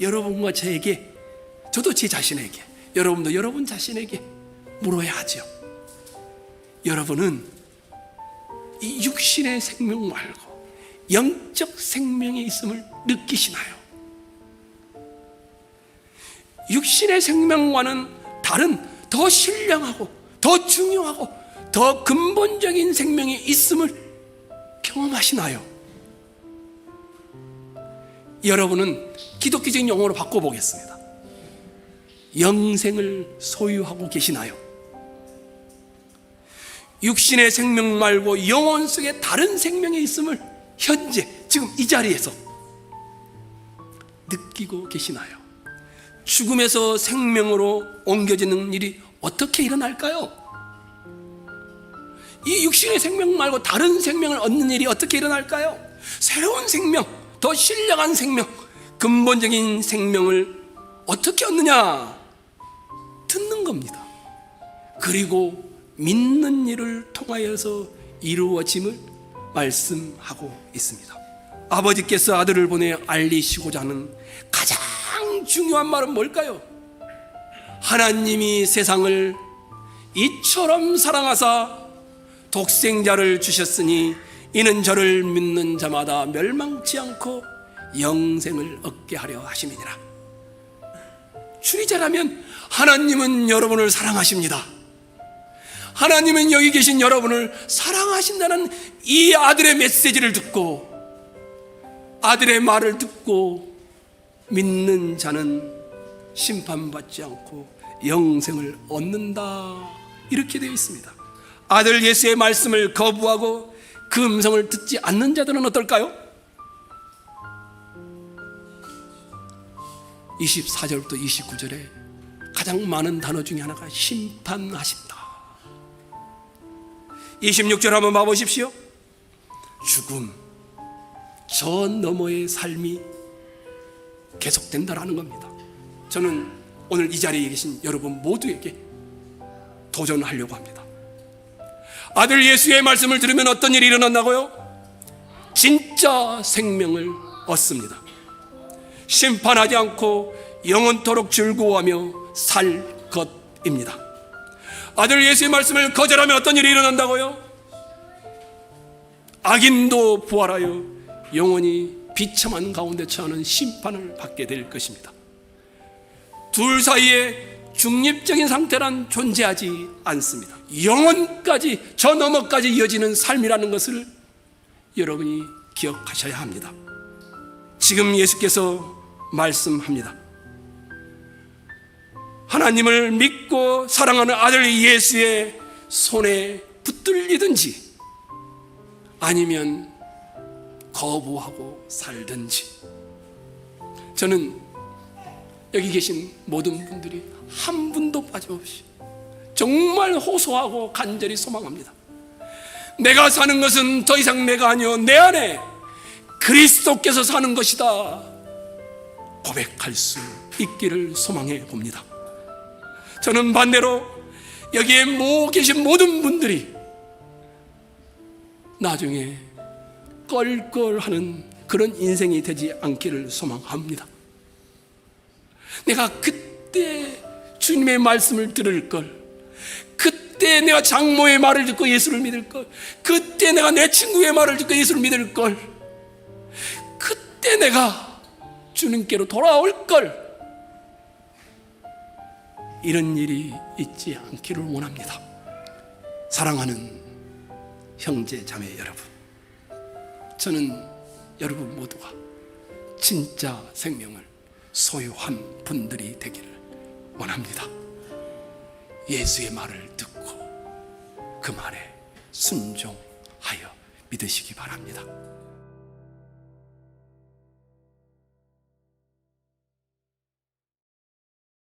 여러분과 저에게 저도 제 자신에게 여러분도 여러분 자신에게 물어야 하죠. 여러분은 이 육신의 생명 말고 영적 생명이 있음을 느끼시나요? 육신의 생명과는 다른 더 신령하고 더 중요하고 더 근본적인 생명이 있음을 경험하시나요? 여러분은 기독교적인 용어로 바꿔보겠습니다. 영생을 소유하고 계시나요? 육신의 생명 말고 영혼 속에 다른 생명이 있음을 현재 지금 이 자리에서 느끼고 계시나요? 죽음에서 생명으로 옮겨지는 일이 어떻게 일어날까요? 이 육신의 생명 말고 다른 생명을 얻는 일이 어떻게 일어날까요? 새로운 생명, 더 신령한 생명, 근본적인 생명을 어떻게 얻느냐? 듣는 겁니다. 그리고 믿는 일을 통하여서 이루어짐을 말씀하고 있습니다. 아버지께서 아들을 보내 알리시고자 하는 가장 중요한 말은 뭘까요? 하나님이 세상을 이처럼 사랑하사 독생자를 주셨으니 이는 저를 믿는 자마다 멸망치 않고 영생을 얻게 하려 하심이니라. 추리자라면 하나님은 여러분을 사랑하십니다. 하나님은 여기 계신 여러분을 사랑하신다는 이 아들의 메시지를 듣고 아들의 말을 듣고 믿는 자는 심판받지 않고 영생을 얻는다. 이렇게 되어 있습니다. 아들 예수의 말씀을 거부하고 그 음성을 듣지 않는 자들은 어떨까요? 24절부터 29절에 가장 많은 단어 중에 하나가 심판하신다. 26절 한번 봐보십시오. 죽음, 저 너머의 삶이 계속된다라는 겁니다. 저는 오늘 이 자리에 계신 여러분 모두에게 도전하려고 합니다. 아들 예수의 말씀을 들으면 어떤 일이 일어난다고요? 진짜 생명을 얻습니다. 심판하지 않고 영원토록 즐거워하며 살 것입니다. 아들 예수의 말씀을 거절하면 어떤 일이 일어난다고요? 악인도 부활하여 영원히 비참한 가운데 처하는 심판을 받게 될 것입니다. 둘 사이에 중립적인 상태란 존재하지 않습니다. 영원까지 저 너머까지 이어지는 삶이라는 것을 여러분이 기억하셔야 합니다. 지금 예수께서 말씀합니다. 하나님을 믿고 사랑하는 아들 예수의 손에 붙들리든지 아니면 거부하고 살든지 저는 여기 계신 모든 분들이 한 분도 빠짐없이 정말 호소하고 간절히 소망합니다. 내가 사는 것은 더 이상 내가 아니요 내 안에 그리스도께서 사는 것이다 고백할 수 있기를 소망해 봅니다. 저는 반대로 여기에 모 계신 모든 분들이 나중에 껄껄하는 그런 인생이 되지 않기를 소망합니다. 내가 그때 주님의 말씀을 들을 걸, 그때 내가 장모의 말을 듣고 예수를 믿을 걸, 그때 내가 내 친구의 말을 듣고 예수를 믿을 걸, 그때 내가 주님께로 돌아올 걸, 이런 일이 있지 않기를 원합니다. 사랑하는 형제 자매 여러분, 저는 여러분 모두가 진짜 생명을 소유한 분들이 되기를 원합니다. 예수의 말을 듣고 그 말에 순종하여 믿으시기 바랍니다.